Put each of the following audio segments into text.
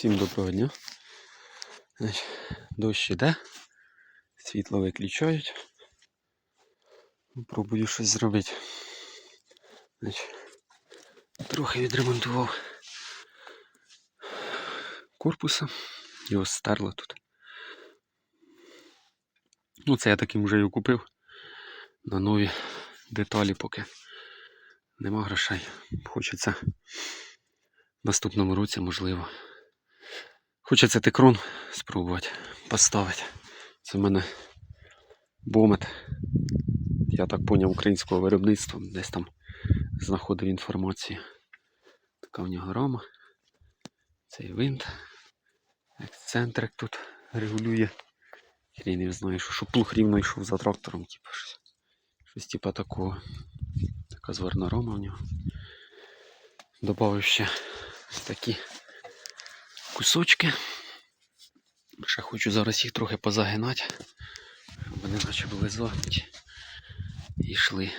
Всім доброго дня. Дощ іде, світло виключають. Пробую щось зробити. Трохи відремонтував корпуса. Його стерло тут. Ну, це я таким вже і купив. На нові деталі поки нема грошей. Хочеться в наступному році, можливо. Хочеться тикрон спробувати поставити. Це в мене бомет. Я так поняв українського виробництва. Десь там знаходив інформацію. Така в нього рама. Цей винт. Ексцентрик тут регулює. Я не знаю, що, щоб плуг рівно йшов за трактором, типу щось. Щось типу такого. Така зверна рама в нього. Добавив ще ось такі кусочки. Ще хочу зараз їх трохи позагинати. Вони наче були загнуті. І йшли.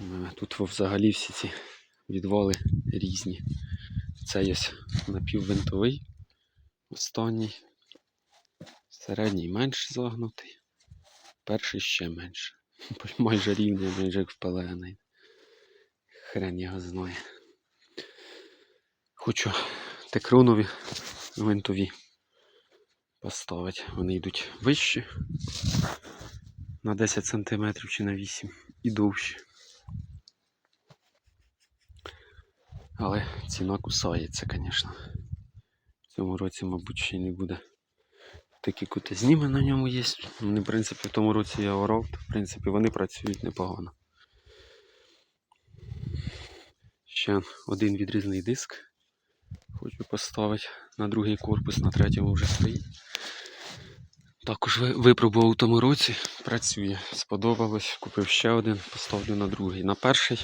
Е, Тут взагалі всі ці відвали різні. Це є напіввинтовий, останній, середній менш загнутий, перший ще менше. Майже рівний, майже як впалений. Хрен його знає. Хочу текронові винтові поставити. Вони йдуть вищі на 10 см чи на 8 і довші. Але ціна кусається, звісно. В цьому році, мабуть, ще не буде. Такі кути зніми на ньому є. Вони, в принципі, в тому році я орав, в принципі, вони працюють непогано. Ще один відрізний диск. Хочу поставити на другий корпус, на третьому вже стоїть. Також випробував у тому році, працює. Сподобалось, купив ще один, поставлю на другий. На перший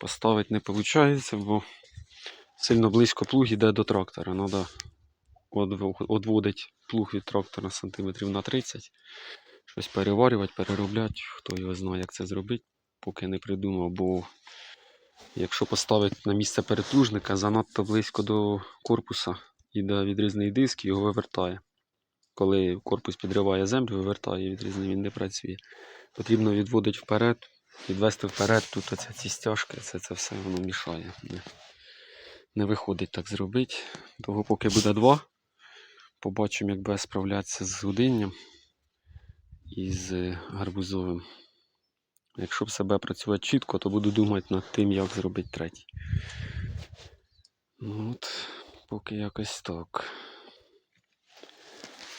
поставити не виходить, бо сильно близько плуг йде до трактора. Треба відводити плуг від трактора сантиметрів на 30. Щось переварювати, переробляти. Хто його знає, як це зробити, поки не придумав. Бо якщо поставити на місце переплужника занадто близько до корпуса іде відрізний диск, його вивертає. Коли корпус підриває землю, вивертає відрізний, він не працює. Потрібно відводити вперед, відвести вперед, тут оце ці стяжки, це, це все воно мішає. Не, не виходить так зробити. Того поки буде два, побачимо, як буде справлятися з гудинням і з гарбузовим. Якщо в себе працювати чітко, то буду думати над тим, як зробити третій. Ну от, поки якось так.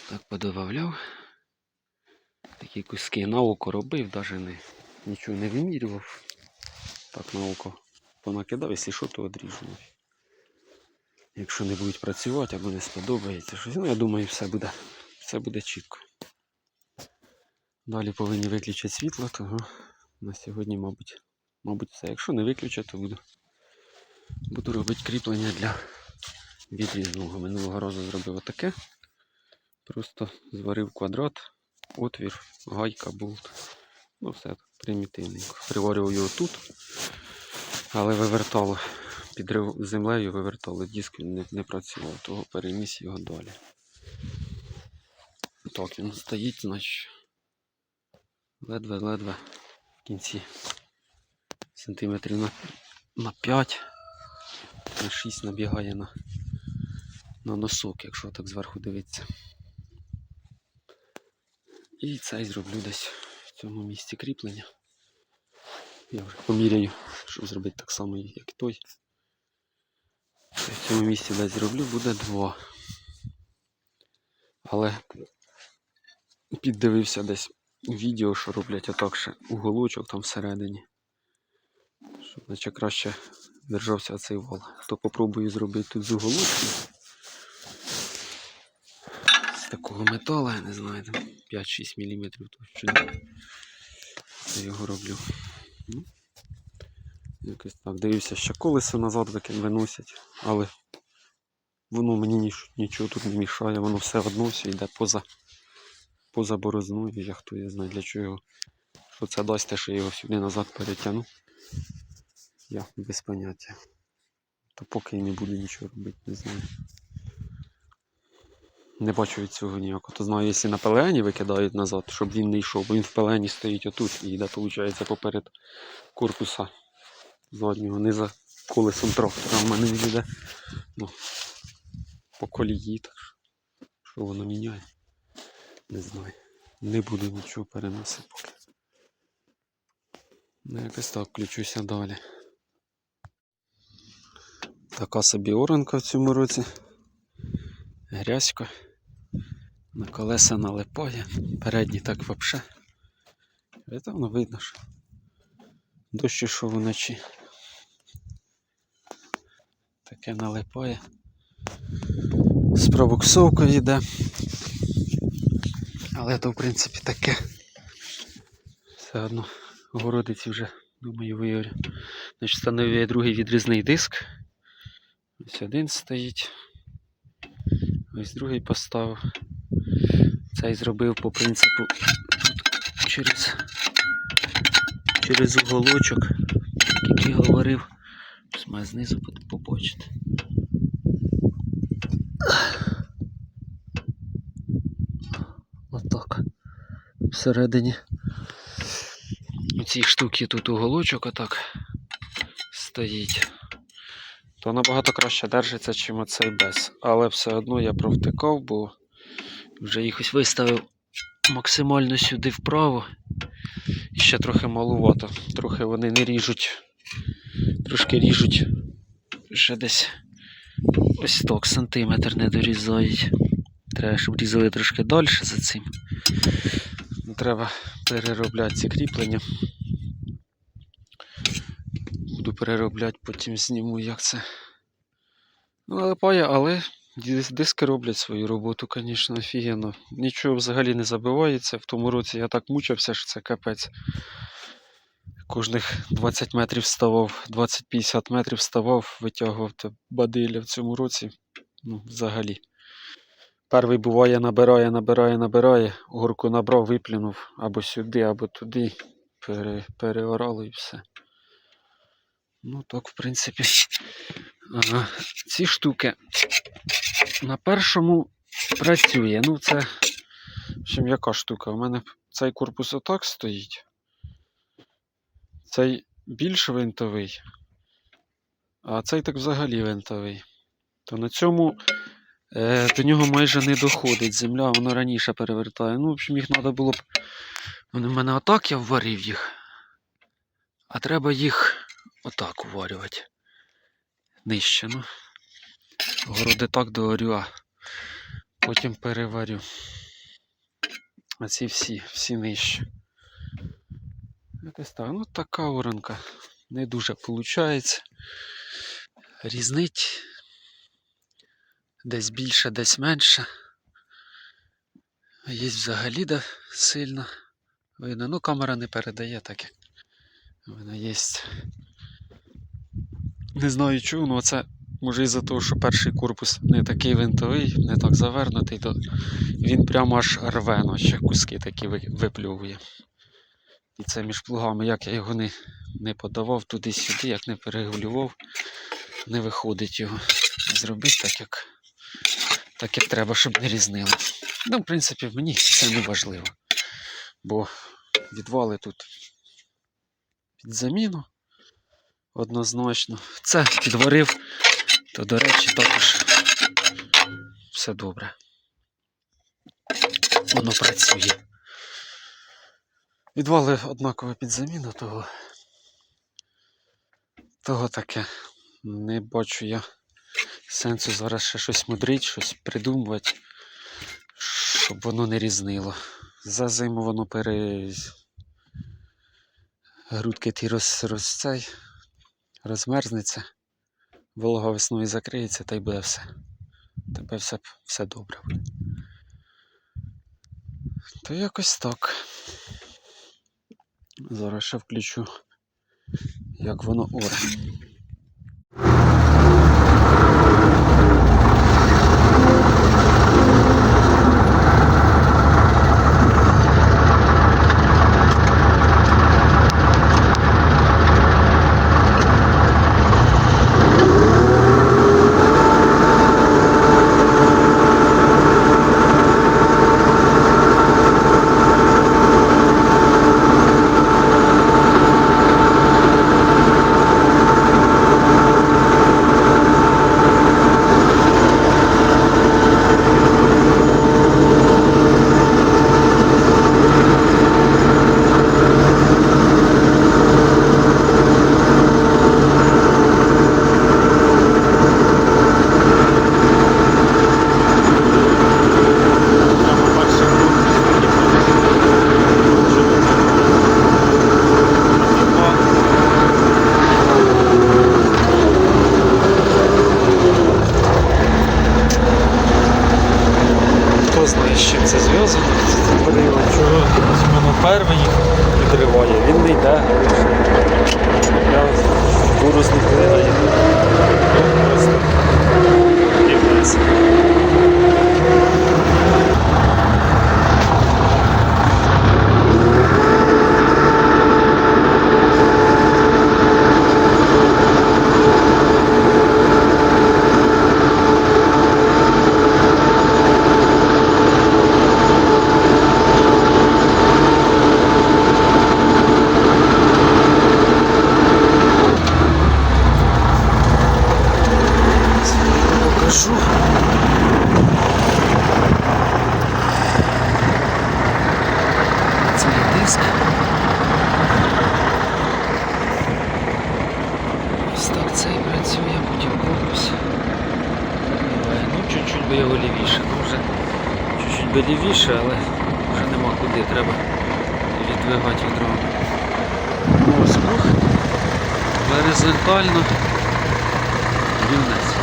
Так подобавляв. Такі куски на око робив, навіть не, нічого не вимірював. Так на око понакидав, якщо що, то одріжу. Якщо не будуть працювати або не сподобається щось, ну я думаю, все буде, все буде чітко. Далі повинні виключити світло, того на сьогодні, мабуть, мабуть, все. Якщо не виключать, то буду, буду робити кріплення для відрізного. Минулого разу зробив отаке. Просто зварив квадрат, отвір, гайка, болт. Ну все примітивненько. Приварював його тут, але вивертало під землею, вивертало диск, він не, не працював, того переніс його далі. Так, він стоїть, значить, ледве-ледве кінці сантиметрів на, на 5, на 6 набігає на, на носок, якщо так зверху дивитися. І цей зроблю десь в цьому місці кріплення. Я вже поміряю, щоб зробити так само, як той. В цьому місці десь зроблю, буде два. Але піддивився десь відео, що роблять отак ще уголочок там всередині. Щоб наче краще держався цей вал. Хто попробує зробити тут з уголочком. З такого металу, я не знаю, 5-6 мм товщини. Я його роблю. Ну, якось так. Дивився, ще колесо назад викин виносять, але воно мені ніч- нічого тут не мішає, воно все одно все йде поза, поза борозною. Я хто я знаю для чого. його. Що це дасть, те, що я його сюди назад перетягну. Я без поняття. То поки і не буду нічого робити, не знаю. Не бачу від цього ніякого. То знаю, якщо на пелені викидають назад, щоб він не йшов, бо він в пелені стоїть отут і йде, виходить, поперед корпуса заднього, не за колесом трактора. В мене йде ну, по колії. Так що воно міняє? Не знаю. Не буду нічого переносити поки. Ну, якось так включуся далі. Така собі оранка в цьому році. Грязько. На колеса налипає. Передні так вообще. І ну, видно, що дощ ішов вночі. Таке налипає. З пробуксовкою йде. Але то в принципі таке. Все одно городиці вже, думаю, виявлю. Значить, встановлює другий відрізний диск. Ось один стоїть. Ось другий поставив. Цей зробив по принципу тут через, через уголочок, як я говорив. Ось має знизу по- побачити. Всередині ці штуки тут уголочок отак стоїть. То набагато краще держиться, чим оцей без. Але все одно я провтикав, бо вже їх ось виставив максимально сюди вправо. І ще трохи малувато. Трохи вони не ріжуть. Трошки ріжуть. Ще десь ось так, сантиметр не дорізають. Треба, щоб різали трошки далі за цим. Треба переробляти ці кріплення. Буду переробляти, потім зніму, як це. Ну, але пає, але диски роблять свою роботу, звісно, офігенно. Нічого взагалі не забивається. В тому році я так мучився, що це капець. Кожних 20 метрів вставав, 20-50 метрів вставав, витягував те бадилля в цьому році. Ну, взагалі. Перший буває, набирає, набирає, набирає. Горку набрав, виплюнув або сюди, або туди. Пере, переорало і все. Ну так, в принципі. Ага. Ці штуки на першому працює. Ну, це. В общем, яка штука? У мене цей корпус отак стоїть. Цей більш винтовий, а цей так взагалі винтовий. То на цьому до нього майже не доходить земля, воно раніше перевертає. Ну, в общем, їх треба було б. Вони в мене отак я вварив їх. А треба їх отак уварювати. Нижче, ну. Городи так доорю, а потім переварю. А ці всі, всі нижче. Якось так. Ну така оранка. Не дуже виходить. Різнить. Десь більше, десь менше. Є взагалі де сильно. Видно. Ну, камера не передає так як. Вона є. Не знаю чому, але це може із-за того, що перший корпус не такий винтовий, не так завернутий, то він прямо аж рве, наче куски такі ви- випльовує. І це між плугами, як я його не, не подавав туди-сюди, як не перегулював, не виходить його зробити так, як, так, як треба, щоб не різнило. Ну, в принципі, мені це не важливо. Бо відвали тут під заміну однозначно. Це підварив, то, до речі, також все добре. Воно працює. Відвали однаково під заміну, того, того таке. Не бачу я сенсу зараз ще щось мудрить, щось придумувати, щоб воно не різнило. За зиму воно пере. Грудки ті роз, роз цей, розмерзнеться, волога весною закриється, та й буде все. Тебе все, все добре буде. То якось так. Зараз ще включу, як воно оре. Знаю, з чим це зв'язано. Це перила, чого воно перший підриває, він не йде. Я них не кидаю. Просто і Ось так це і працює, потім корпус. Е, Ну, чуть-чуть би його лівіше, ну вже чуть-чуть би лівіше, але вже нема куди, треба віддвигати відразу. Ось круг. Горизонтально рівнець.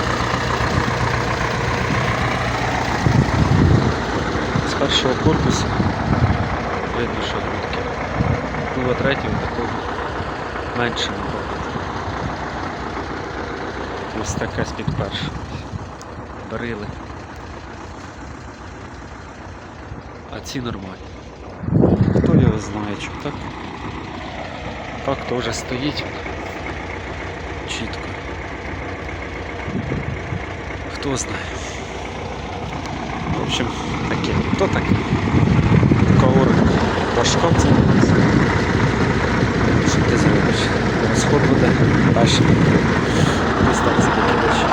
з першого корпусу видно, що грудки. Ну, а третього такого менше набагато. Ось таке з-під першого. Барили. А ці нормальні. Хто його знає, що так? Так теж стоїть чітко. Хто знає. В общем, таке. То таке. Каурик важка це. Розход буде краще. Ось так такі речі.